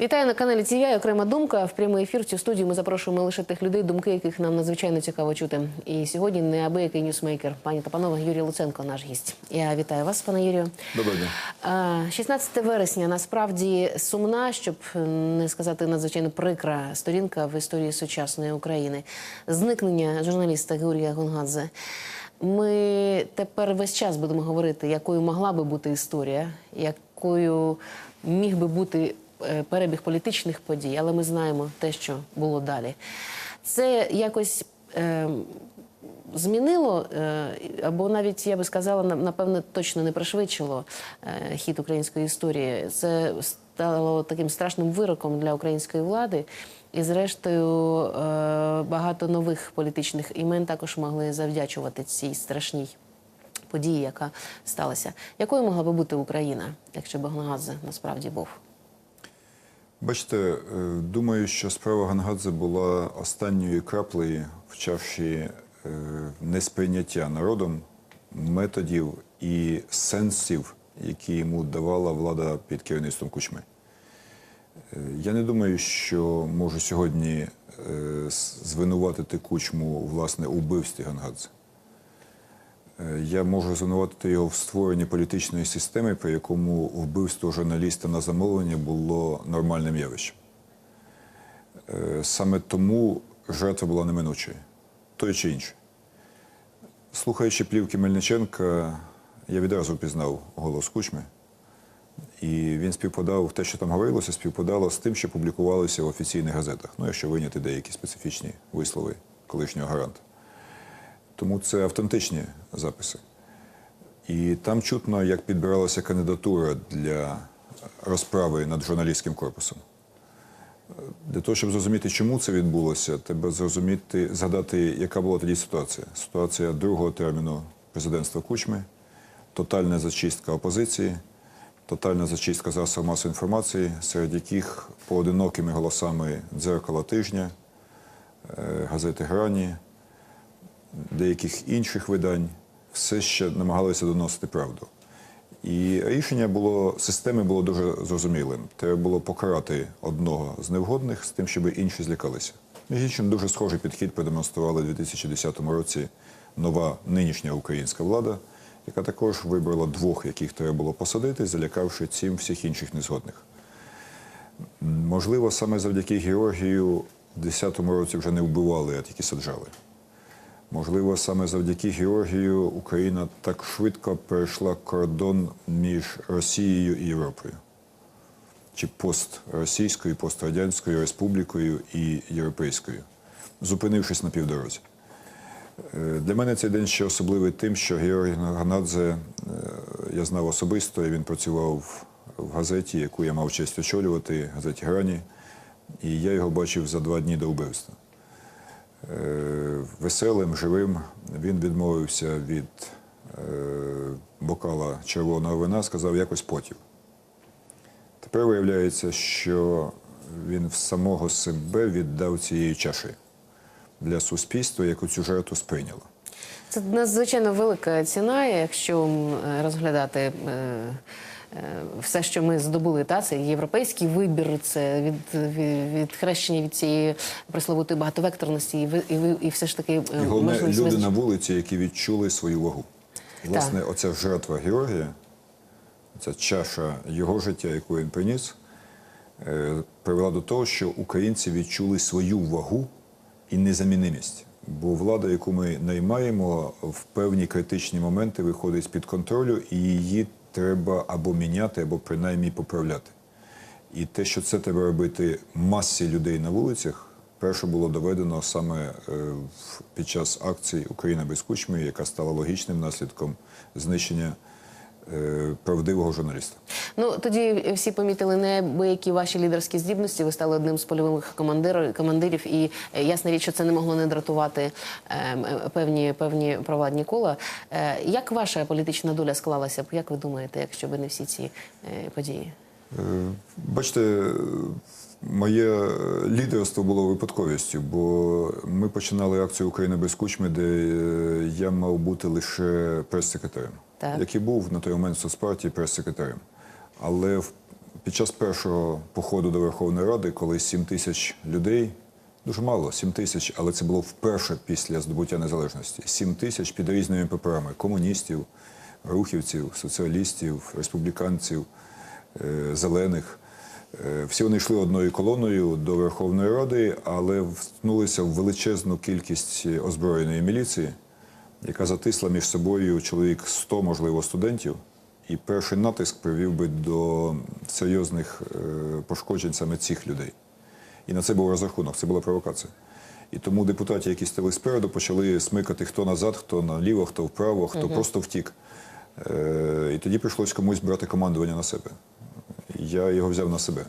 Вітаю на каналі TVI. Окрема думка. В прямий ефір в цю студію ми запрошуємо лише тих людей, думки яких нам надзвичайно цікаво чути. І сьогодні неабиякий ньюсмейкер. Пані та панове, Юрій Луценко, наш гість. Я вітаю вас, пане Юрію. Доброго дня. 16 вересня насправді сумна, щоб не сказати надзвичайно прикра сторінка в історії сучасної України. Зникнення журналіста Георгія Гонгадзе. Ми тепер весь час будемо говорити, якою могла би бути історія, якою міг би бути перебіг політичних подій, але ми знаємо те, що було далі. Це якось. Е, змінило, е, або навіть я би сказала, на- напевне, точно не пришвидшило е, хід української історії. Це стало таким страшним вироком для української влади. І, зрештою, е, багато нових політичних імен також могли завдячувати цій страшній події, яка сталася. Якою могла би бути Україна, якщо б Гонгадзе насправді був? Бачите, е, думаю, що справа Гангадзе була останньою краплею в чаші е, несприйняття народом методів і сенсів, які йому давала влада під керівництвом Кучми. Е, Я не думаю, що можу сьогодні звинуватити Кучму власне у вбивстві Гангадзе. Е, Я можу звинуватити його в створенні політичної системи, при якому вбивство журналіста на замовлення було нормальним явищем. Е, Саме тому жертва була неминучою, той чи інший. Слухаючи плівки Мельниченка, я відразу впізнав голос Кучми. І він співпадав, те, що там говорилося, співпадало з тим, що публікувалося в офіційних газетах. Ну, якщо виняти деякі специфічні вислови колишнього гаранта. Тому це автентичні записи. І там чутно, як підбиралася кандидатура для розправи над журналістським корпусом. Для того, щоб зрозуміти, чому це відбулося, треба зрозуміти, згадати, яка була тоді ситуація. Ситуація другого терміну президентства Кучми, тотальна зачистка опозиції, тотальна зачистка засобів масової інформації, серед яких поодинокими голосами дзеркала тижня, е, газети Грані, деяких інших видань все ще намагалися доносити правду. І рішення було системи було дуже зрозумілим. Треба було покарати одного з невгодних з тим, щоб інші злякалися. Між іншим, дуже схожий підхід продемонструвала у 2010 році нова нинішня українська влада, яка також вибрала двох, яких треба було посадити, залякавши цим всіх інших незгодних. Можливо, саме завдяки Георгію в 2010 році вже не вбивали, а тільки саджали. Можливо, саме завдяки Георгію Україна так швидко перейшла кордон між Росією і Європою, чи постросійською, пострадянською республікою і європейською, зупинившись на півдорозі. Е, Для мене цей день ще особливий тим, що Георгій Ганадзе е, я знав особисто, і він працював в газеті, яку я мав честь очолювати, газеті Грані, і я його бачив за два дні до вбивства. Е, Веселим, живим, він відмовився від е, бокала червоного вина, сказав якось потім. Тепер виявляється, що він в самого себе віддав цієї чаші для суспільства, яку цю жертву сприйняло. Це надзвичайно велика ціна, якщо розглядати е, все, що ми здобули. Та це європейський вибір, це від, від, відхрещення від цієї пресловутої багатовекторності, і ви- і, ви- і все ж таки е, І головне, люди визнач- на вулиці, які відчули свою вагу. Власне, оця жертва Георгія, ця чаша його життя, яку він приніс, е, привела до того, що українці відчули свою вагу і незамінимість. Бо влада, яку ми наймаємо, в певні критичні моменти виходить з-під контролю, і її треба або міняти, або принаймні поправляти. І те, що це треба робити масі людей на вулицях, перше було доведено саме е, під час акції Україна без кучми, яка стала логічним наслідком знищення правдивого журналіста. Ну тоді всі помітили неабиякі ваші лідерські здібності. Ви стали одним з польових командир, командирів, і е, ясна річ, що це не могло не дратувати е, м, е, певні певні провладні кола. Е, як ваша політична доля склалася б? Як ви думаєте, якщо б не всі ці е, події? Е, Бачите, е, моє лідерство було випадковістю, бо ми починали акцію Україна без кучми, де е, я мав бути лише прес-секретарем, Так. який був на той момент в соцпартії прес-секретарем. Але під час першого походу до Верховної Ради, коли 7 тисяч людей, дуже мало, 7 тисяч, але це було вперше після здобуття незалежності. 7 тисяч під різними паперами комуністів, рухівців, соціалістів, республіканців, е, зелених. Е, Всі вони йшли одною колоною до Верховної Ради, але вткнулися в величезну кількість озброєної міліції, яка затисла між собою чоловік 100, можливо, студентів. І перший натиск привів би до серйозних е, пошкоджень саме цих людей. І на це був розрахунок, це була провокація. І тому депутати, які стали спереду, почали смикати хто назад, хто наліво, хто вправо, хто просто втік. Е, І тоді прийшлось комусь брати командування на себе. Я його взяв на себе.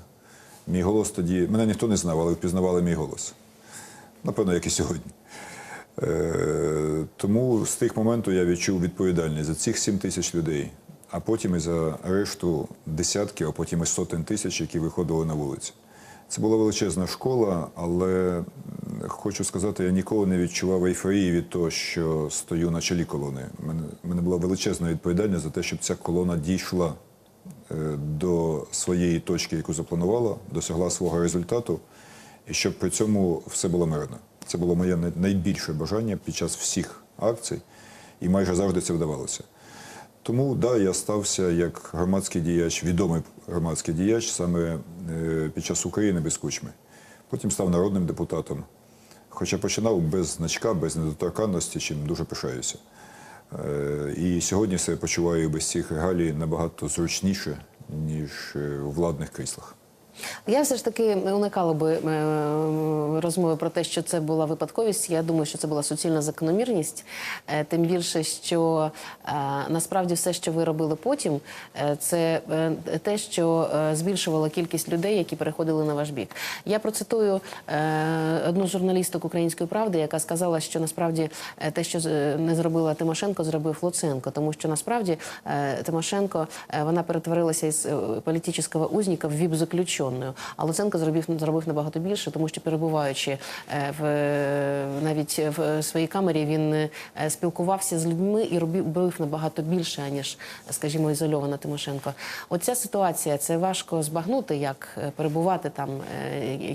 Мій голос тоді, мене ніхто не знав, але впізнавали мій голос. Напевно, як і сьогодні. Е, Тому з тих моменту я відчув відповідальність за цих 7 тисяч людей, а потім і за решту десятків, а потім і сотень тисяч, які виходили на вулиці. Це була величезна школа, але хочу сказати, я ніколи не відчував ейфорії від того, що стою на чолі колони. У мене, була величезна відповідальність за те, щоб ця колона дійшла е, до своєї точки, яку запланувала, досягла свого результату, і щоб при цьому все було мирно. Це було моє найбільше бажання під час всіх акцій, і майже завжди це вдавалося. Тому да, я стався як громадський діяч, відомий громадський діяч саме е, під час України без кучми. Потім став народним депутатом. Хоча починав без значка, без недоторканності, чим дуже пишаюся. Е, І сьогодні себе почуваю без цих регалій набагато зручніше, ніж е, у владних кріслах. Я все ж таки уникала би е, розмови про те, що це була випадковість. Я думаю, що це була суцільна закономірність. Е, Тим більше, що е, насправді все, що ви робили потім, е, це е, те, що е, збільшувало кількість людей, які переходили на ваш бік. Я процитую е, одну журналісток української правди, яка сказала, що насправді е, те, що не зробила Тимошенко, зробив Луценко, тому що насправді е, Тимошенко е, вона перетворилася із е, політичного узника в віп-заключеною. А Луценко зробив зробив набагато більше, тому що перебуваючи е, в навіть в своїй камері, він е, спілкувався з людьми і робив набагато більше ніж, скажімо, ізольована Тимошенко. Оця ситуація це важко збагнути, як е, перебувати там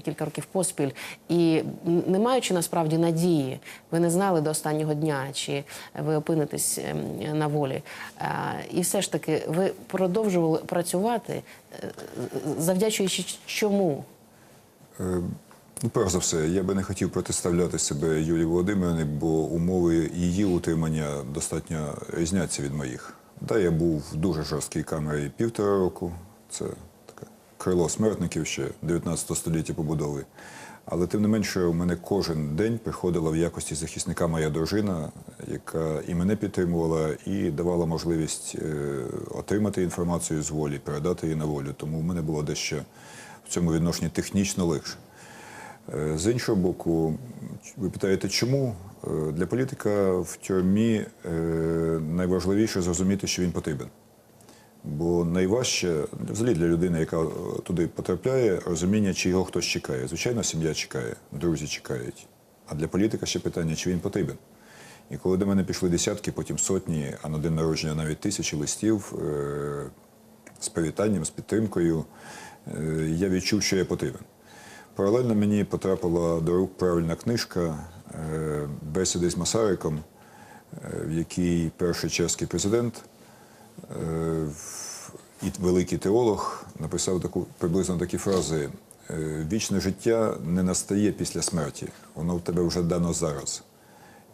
кілька років поспіль, і не маючи насправді надії, ви не знали до останнього дня, чи ви опинитесь ем, на волі. І все ж таки, ви продовжували працювати, завдячуючи чому? Ну, перш за все, я би не хотів протиставляти себе Юлії Володимирівні, бо умови її утримання достатньо різняться від моїх. Да, я був в дуже жорсткій камері півтора року. Це таке крило смертників ще 19 століття побудови. Але тим не менше, у мене кожен день приходила в якості захисника моя дружина, яка і мене підтримувала, і давала можливість е, отримати інформацію з волі, передати її на волю. Тому в мене було дещо в цьому відношенні технічно легше. Е, З іншого боку, ви питаєте, чому? Е, Для політика в тюрмі найважливіше зрозуміти, що він потрібен. Бо найважче, взагалі для людини, яка е, туди потрапляє, розуміння, чи його хтось чекає. Звичайно, сім'я чекає, друзі чекають. А для політика ще питання, чи він потрібен. І коли до мене пішли десятки, потім сотні, а на день народження навіть тисячі листів е, з привітанням, з підтримкою, е, я відчув, що я потрібен. Паралельно мені потрапила до рук правильна книжка бесіди з Масариком, в якій перший чеський президент і великий теолог написав таку приблизно такі фрази: е, вічне життя не настає після смерті, воно в тебе вже дано зараз.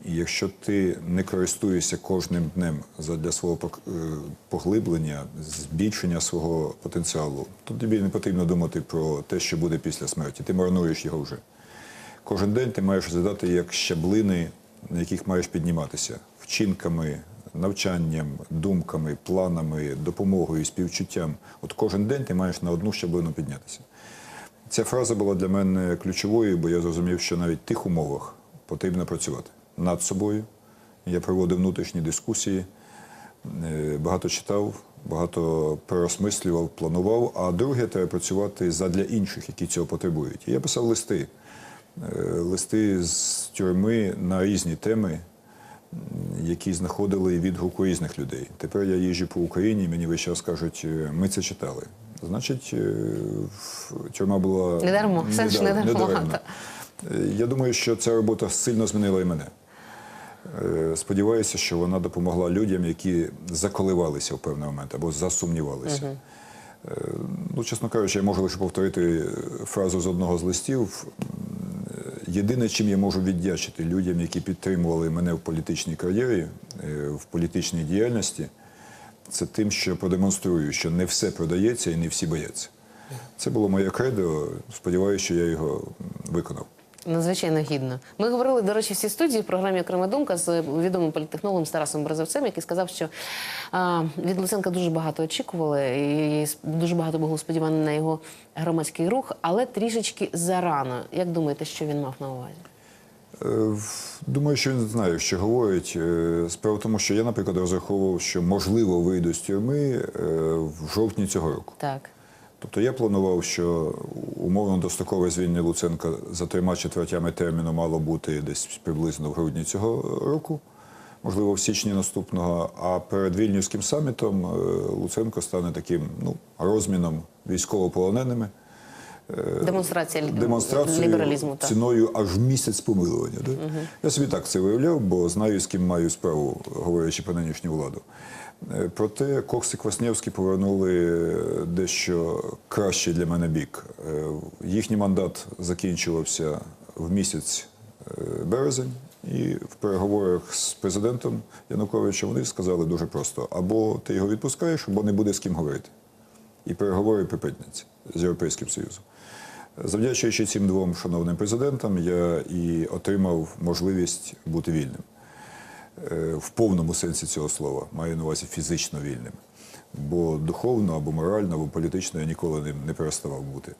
І якщо ти не користуєшся кожним днем для свого е, поглиблення, збільшення свого потенціалу, то тобі не потрібно думати про те, що буде після смерті. Ти марнуєш його вже. Кожен день ти маєш задати як щаблини, на яких маєш підніматися вчинками, навчанням, думками, планами, допомогою, співчуттям. От кожен день ти маєш на одну щаблину піднятися. Ця фраза була для мене ключовою, бо я зрозумів, що навіть в тих умовах потрібно працювати над собою. Я проводив внутрішні дискусії, е, багато читав, багато переосмислював, планував. А друге, треба працювати задля інших, які цього потребують. Я писав листи, е, листи з тюрми на різні теми, які знаходили відгук у різних людей. Тепер я їжджу по Україні, мені весь час кажуть, «Е, ми це читали. значить, е, тюрма була Не дармо, все ж не дармо, даремна. Е, Я думаю, що ця робота сильно змінила і мене. Сподіваюся, що вона допомогла людям, які заколивалися в певний момент або засумнівалися. Ну, чесно кажучи, я можу лише повторити фразу з одного з листів. Єдине, чим я можу віддячити людям, які підтримували мене в політичній кар'єрі, е, в політичній діяльності, це тим, що продемонструю, що не все продається і не всі бояться. Це було моє кредо. Сподіваюся, що я його виконав. Надзвичайно гідно. Ми говорили, до речі, в цій студії в програмі Окрема думка з відомим політтехнологом Тарасом Березовцем, який сказав, що а, від Луценка дуже багато очікували, і дуже багато було сподівано на його громадський рух, але трішечки зарано. Як думаєте, що він мав на увазі? Е, Думаю, що він знає, що говорить. Е, Справа в тому, що я, наприклад, розраховував, що можливо вийду з тюрми е, в жовтні цього року. Так. Тобто я планував, що умовно дострокове звільнення Луценка за трьома четвертями терміну мало бути десь приблизно в грудні цього року, можливо, в січні наступного. А перед Вільнюським самітом е, Луценко стане таким ну, розміном військовополоненими. Демонстрація демонстрацію лібералізму. Так. ціною аж місяць помилування. Да? Я собі так це виявляв, бо знаю, з ким маю справу, говорячи про нинішню владу. Е, Проте Кокс і Квасневський повернули е, дещо кращий для мене бік. Е, Їхній мандат закінчувався в місяць березень, і в переговорах з президентом Януковичем вони сказали дуже просто: або ти його відпускаєш, або не буде з ким говорити. І переговори припиняться з Європейським Союзом. Завдячуючи цим двом шановним президентам, я і отримав можливість бути вільним. Е, В повному сенсі цього слова, маю на увазі фізично вільним. Бо духовно або морально, або політично я ніколи ним не переставав бути.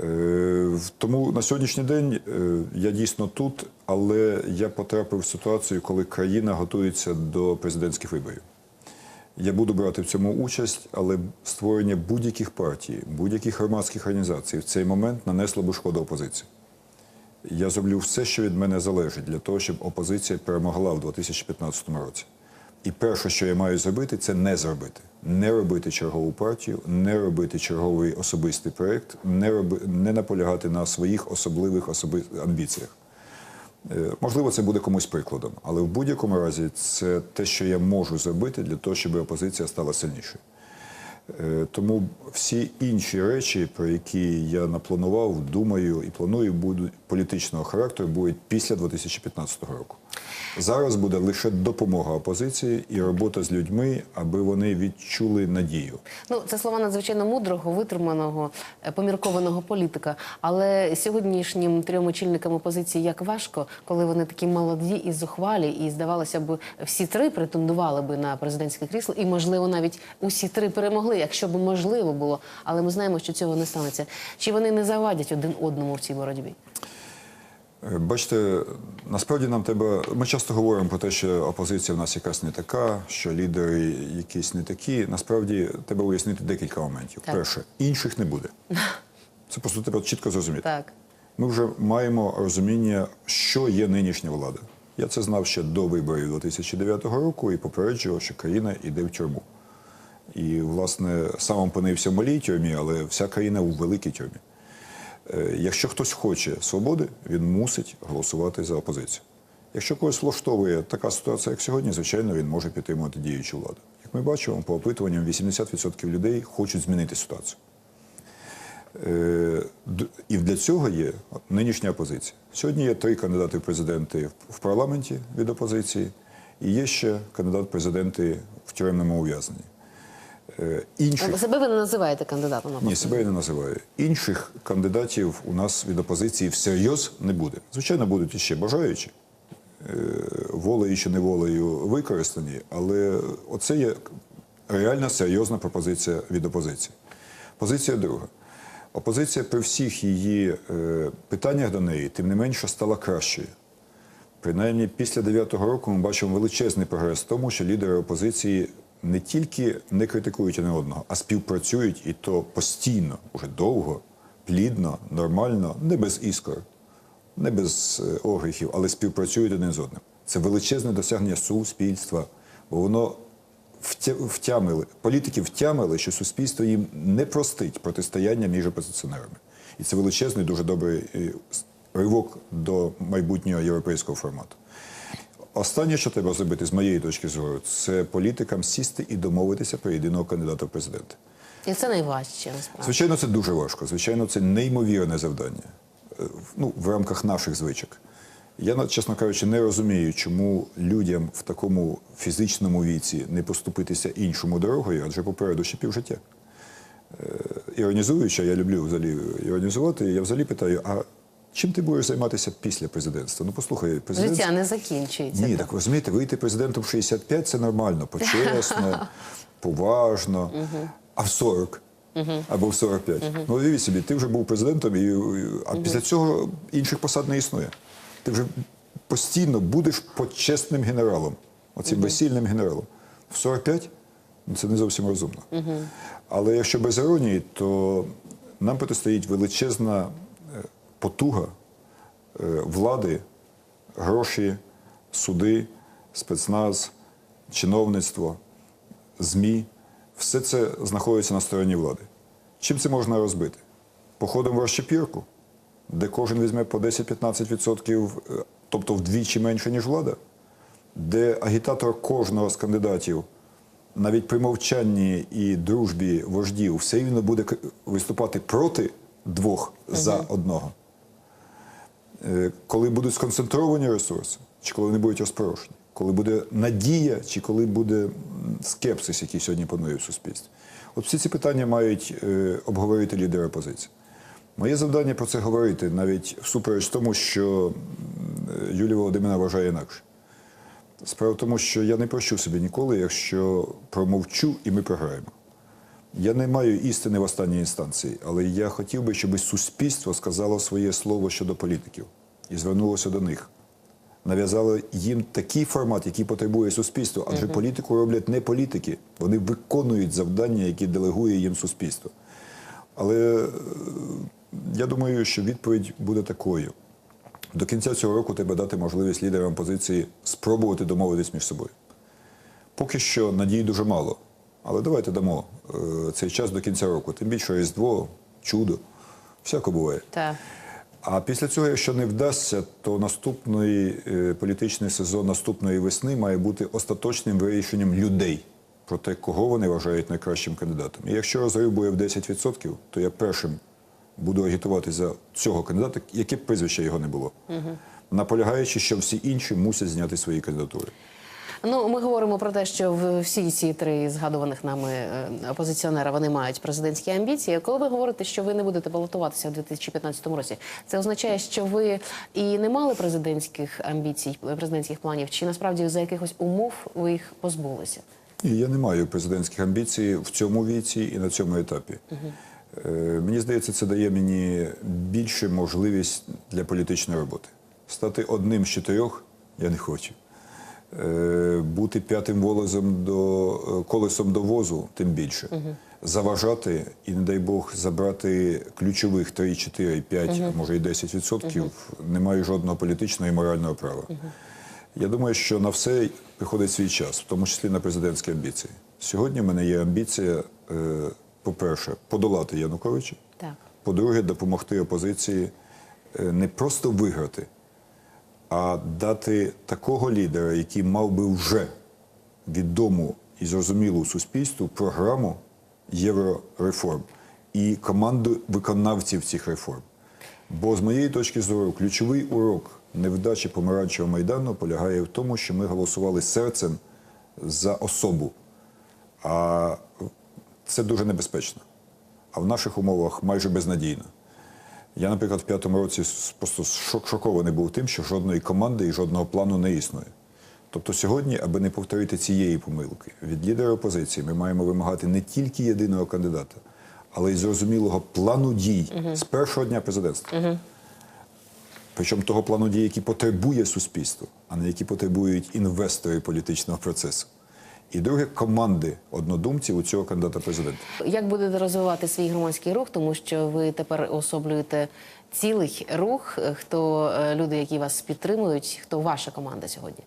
Е, Тому на сьогоднішній день е, я дійсно тут, але я потрапив в ситуацію, коли країна готується до президентських виборів. Я буду брати в цьому участь, але створення будь-яких партій, будь-яких громадських організацій в цей момент нанесло би шкоду опозиції. Я зроблю все, що від мене залежить, для того, щоб опозиція перемогла в 2015 році. І перше, що я маю зробити, це не зробити. Не робити чергову партію, не робити черговий особистий проєкт, не, роби, не наполягати на своїх особливих особи... амбіціях. Е, Можливо, це буде комусь прикладом, але в будь-якому разі це те, що я можу зробити для того, щоб опозиція стала сильнішою. Е, Тому всі інші речі, про які я напланував, думаю і планую, будуть політичного характеру, будуть після 2015 року. Зараз буде лише допомога опозиції і робота з людьми, аби вони відчули надію. Ну, це слова надзвичайно мудрого, витриманого, е, поміркованого політика. Але сьогоднішнім трьом очільникам опозиції як важко, коли вони такі молоді і зухвалі, і здавалося б, всі три претендували би на президентське крісло, і можливо навіть усі три перемогли, якщо б можливо було. Але ми знаємо, що цього не станеться. Чи вони не завадять один одному в цій боротьбі? Е, Бачите, насправді нам треба. Ми часто говоримо про те, що опозиція в нас якась не така, що лідери якісь не такі. Насправді треба уяснити декілька моментів. Так. Перше, інших не буде. Це просто треба чітко зрозуміти. Так. Ми вже маємо розуміння, що є нинішня влада. Я це знав ще до виборів 2009 року і попереджував, що країна йде в тюрму. І, власне, сам опинився в малій тюрмі, але вся країна у великій тюрмі. Е, Якщо хтось хоче свободи, він мусить голосувати за опозицію. Якщо когось влаштовує така ситуація, як сьогодні, звичайно, він може підтримувати діючу владу. Як ми бачимо, по опитуванням 80% людей хочуть змінити ситуацію. Е, І для цього є нинішня опозиція. Сьогодні є три кандидати в президенти в парламенті від опозиції, і є ще кандидат в президенти в тюремному ув'язненні. Е, Інших Себе ви не називаєте кандидатом на ні, себе я не називаю. Інших кандидатів у нас від опозиції всерйоз не буде. Звичайно, будуть іще бажаючі, е, волею чи неволею використані, але оце є реальна серйозна пропозиція від опозиції. Позиція друга. Опозиція при всіх її е, питаннях до неї, тим не менше, стала кращою. Принаймні, після 9-го року ми бачимо величезний прогрес в тому, що лідери опозиції не тільки не критикують один одного, а співпрацюють і то постійно, уже довго, плідно, нормально, не без іскор, не без е, огріхів, але співпрацюють один з одним. Це величезне досягнення суспільства, бо воно втя- втямили, політики втямили, що суспільство їм не простить протистояння між опозиціонерами. І це величезний, дуже добрий е, ривок до майбутнього європейського формату. Останнє, що треба зробити, з моєї точки зору, це політикам сісти і домовитися про єдиного кандидата в президенти. І це найважче насправді. Звичайно, це дуже важко. Звичайно, це неймовірне завдання Е, ну, в рамках наших звичок. Я, чесно кажучи, не розумію, чому людям в такому фізичному віці не поступитися іншому дорогою, адже попереду ще півжиття. Е, Іронізуючи, я люблю взагалі іронізувати, я взагалі питаю, а чим ти будеш займатися після президентства? Ну, послухай, президент... Життя не закінчується. Ні, так розумієте, вийти президентом в 65 це нормально, почесно, поважно. А в 40 або в 45. Ну, уявіть собі, ти вже був президентом, і, а після цього інших посад не існує. Ти вже постійно будеш почесним генералом, оцим весільним генералом. В 45 ну, це не зовсім розумно. Але якщо без іронії, то нам протистоїть величезна потуга е, влади, гроші, суди, спецназ, чиновництво, ЗМІ все це знаходиться на стороні влади. Чим це можна розбити? Походом в розчепірку, де кожен візьме по 10-15%, е, тобто вдвічі менше, ніж влада, де агітатор кожного з кандидатів, навіть при мовчанні і дружбі вождів, все рівно буде виступати проти двох за одного. Е, коли будуть сконцентровані ресурси, чи коли вони будуть розпорошені, коли буде надія, чи коли буде скепсис, який сьогодні панує в суспільстві. От всі ці питання мають е, обговорити лідери опозиції. Моє завдання про це говорити, навіть всупереч тому, що Юлія Володимирівна вважає інакше. Справа в тому, що я не прощу собі ніколи, якщо промовчу і ми програємо. Я не маю істини в останній інстанції, але я хотів би, щоб суспільство сказало своє слово щодо політиків і звернулося до них. Нав'язало їм такий формат, який потребує суспільство, адже політику роблять не політики, вони виконують завдання, які делегує їм суспільство. Але е, я думаю, що відповідь буде такою. До кінця цього року треба дати можливість лідерам опозиції спробувати домовитись між собою. Поки що надій дуже мало. Але давайте дамо е, цей час до кінця року. Тим більше Різдво, чудо, всяко буває. Так. А після цього, якщо не вдасться, то наступний е, політичний сезон наступної весни має бути остаточним вирішенням людей про те, кого вони вважають найкращим кандидатом. І якщо розрив буде в 10%, то я першим буду агітувати за цього кандидата, яке б прізвище його не було, наполягаючи, що всі інші мусять зняти свої кандидатури. Ну, ми говоримо про те, що всі ці три згадуваних нами е, опозиціонера вони мають президентські амбіції. Коли ви говорите, що ви не будете балотуватися в 2015 році, це означає, що ви і не мали президентських амбіцій, президентських планів, чи насправді за якихось умов ви їх позбулися? Я не маю президентських амбіцій в цьому віці і на цьому етапі. Е, мені здається, це дає мені більше можливість для політичної роботи. Стати одним з чотирьох я не хочу. Е, бути п'ятим волозом до е, колесом до возу, тим більше. Заважати і, не дай Бог, забрати ключових 3, 4, 5, а може і 10 відсотків, не маю жодного політичного і морального права. Я думаю, що на все приходить свій час, в тому числі на президентські амбіції. Сьогодні в мене є амбіція, е, по-перше, подолати Януковича. Так. По-друге, допомогти опозиції не просто виграти, а дати такого лідера, який мав би вже відому і зрозумілу суспільству програму єврореформ і команду виконавців цих реформ. Бо з моєї точки зору, ключовий урок невдачі помаранчевого майдану полягає в тому, що ми голосували серцем за особу. А це дуже небезпечно. А в наших умовах майже безнадійно. Я, наприклад, в п'ятому році просто шокований був тим, що жодної команди і жодного плану не існує. Тобто сьогодні, аби не повторити цієї помилки, від лідера опозиції ми маємо вимагати не тільки єдиного кандидата, але й зрозумілого плану дій з першого дня президентства. Причому того плану дій, який потребує суспільство, а не які потребують інвестори політичного процесу. І друге команди однодумців у цього кандидата президента. Як будете розвивати свій громадський рух, тому що ви тепер особлюєте цілий рух? Хто е, люди, які вас підтримують, хто ваша команда сьогодні?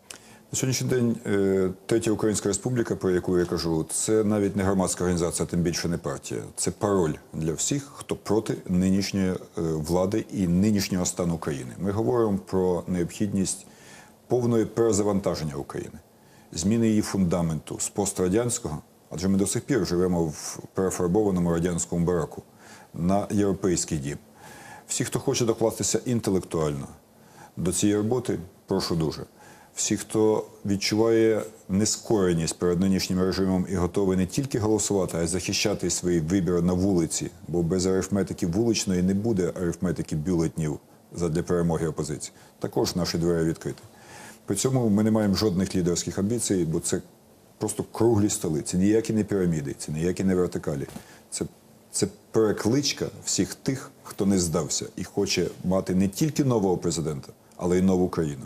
На сьогоднішній день е, Третя Українська Республіка, про яку я кажу, це навіть не громадська організація, тим більше не партія. Це пароль для всіх, хто проти нинішньої е, влади і нинішнього стану країни. Ми говоримо про необхідність повної перезавантаження України, зміни її фундаменту з пострадянського, адже ми до сих пір живемо в перефарбованому радянському бараку на європейський дім. Всі, хто хоче докластися інтелектуально до цієї роботи, прошу дуже. Всі, хто відчуває нескореність перед нинішнім режимом і готовий не тільки голосувати, а й захищати свій вибір на вулиці, бо без арифметики вуличної не буде арифметики бюлетнів для перемоги опозиції. Також наші двері відкриті. При цьому ми не маємо жодних лідерських амбіцій, бо це просто круглі столи. Це ніякі не піраміди, це ніякі не вертикалі. Це, це перекличка всіх тих, хто не здався і хоче мати не тільки нового президента, але й нову країну.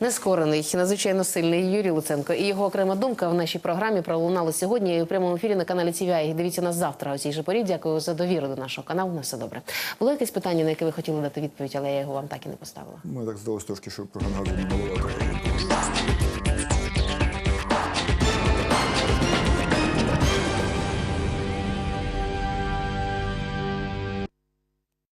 Нескорений, надзвичайно сильний Юрій Луценко. І його окрема думка в нашій програмі пролунала сьогодні у прямому ефірі на каналі TVI. Дивіться нас завтра у цій же порі. Дякую за довіру до нашого каналу. На все добре. Було якесь питання, на яке ви хотіли дати відповідь, але я його вам так і не поставила. Ми так здалося трошки, що програма.